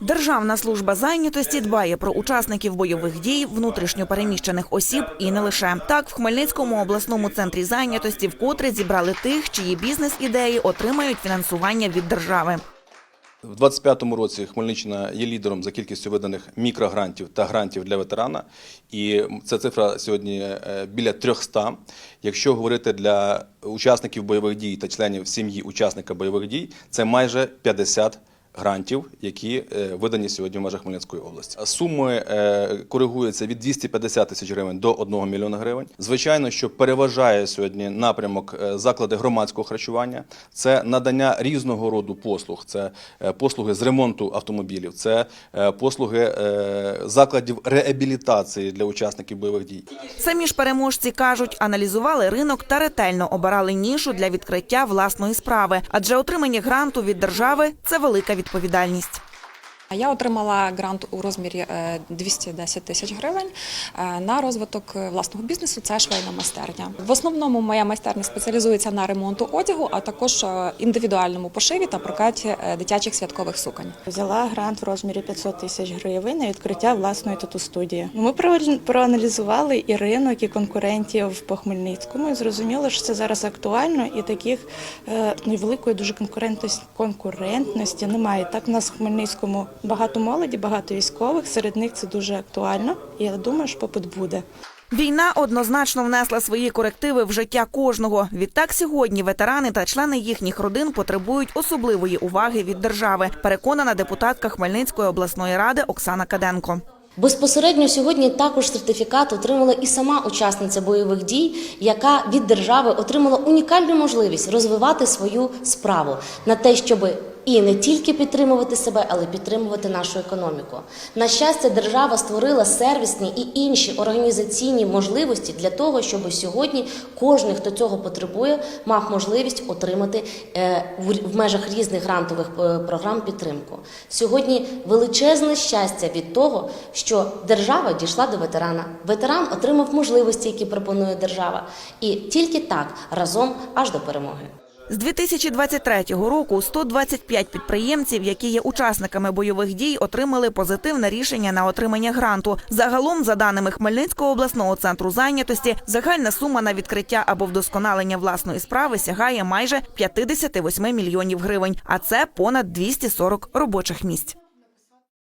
Державна служба зайнятості дбає про учасників бойових дій, внутрішньо переміщених осіб і не лише так. В Хмельницькому обласному центрі зайнятості вкотре зібрали тих, чиї бізнес-ідеї отримають фінансування від держави. В 2025 році Хмельниччина є лідером за кількістю виданих мікрогрантів та грантів для ветерана. І ця цифра сьогодні е, біля 300. Якщо говорити для учасників бойових дій та членів сім'ї учасника бойових дій, це майже 50 грантів, які е, видані сьогодні в межах Хмельницької області. Суми е, коригуються від 250 тисяч гривень до 1 мільйона гривень. Звичайно, що переважає сьогодні напрямок е, заклади громадського харчування. Це надання різного роду послуг. Це послуги з ремонту автомобілів, це послуги закладів реабілітації для учасників бойових дій. Самі ж переможці кажуть, аналізували ринок та ретельно обирали нішу для відкриття власної справи, адже отримання гранту від держави це велика відповідальність відповідальність. Я отримала грант у розмірі е, 210 тисяч гривень е, на розвиток е, власного бізнесу. Це швейна майстерня. В основному моя майстерня спеціалізується на ремонту одягу, а також е, індивідуальному пошиві та прокаті е, дитячих святкових суконь. Взяла грант в розмірі 500 тисяч гривень на відкриття власної тату-студії. Ми про- проаналізували і ринок, і конкурентів по Хмельницькому. І зрозуміло, що це зараз актуально, і таких е, ну, великої дуже конкурентності, немає. Так, в нас в Хмельницькому багато молоді, багато військових. Серед них це дуже актуально. І я думаю, що попит буде. Війна однозначно внесла свої корективи в життя кожного. Відтак сьогодні ветерани та члени їхніх родин потребують особливої уваги від держави. Переконана депутатка Хмельницької обласної ради Оксана Каденко. Безпосередньо сьогодні також сертифікат отримала і сама учасниця бойових дій, яка від держави отримала унікальну можливість розвивати свою справу на те, щоб і не тільки підтримувати себе, але підтримувати нашу економіку. На щастя, держава створила сервісні і інші організаційні можливості для того, щоб сьогодні кожен, хто цього потребує, мав можливість отримати е, в- межах різних грантових е, програм підтримку. Сьогодні величезне щастя від того, що держава дійшла до ветерана. Ветеран отримав можливості, які пропонує держава, і тільки так разом аж до перемоги. З 2023 року 125 підприємців, які є учасниками бойових дій, отримали позитивне рішення на отримання гранту. Загалом, за даними Хмельницького обласного центру зайнятості, загальна сума на відкриття або вдосконалення власної справи сягає майже 58 мільйонів гривень, а це понад 240 робочих місць.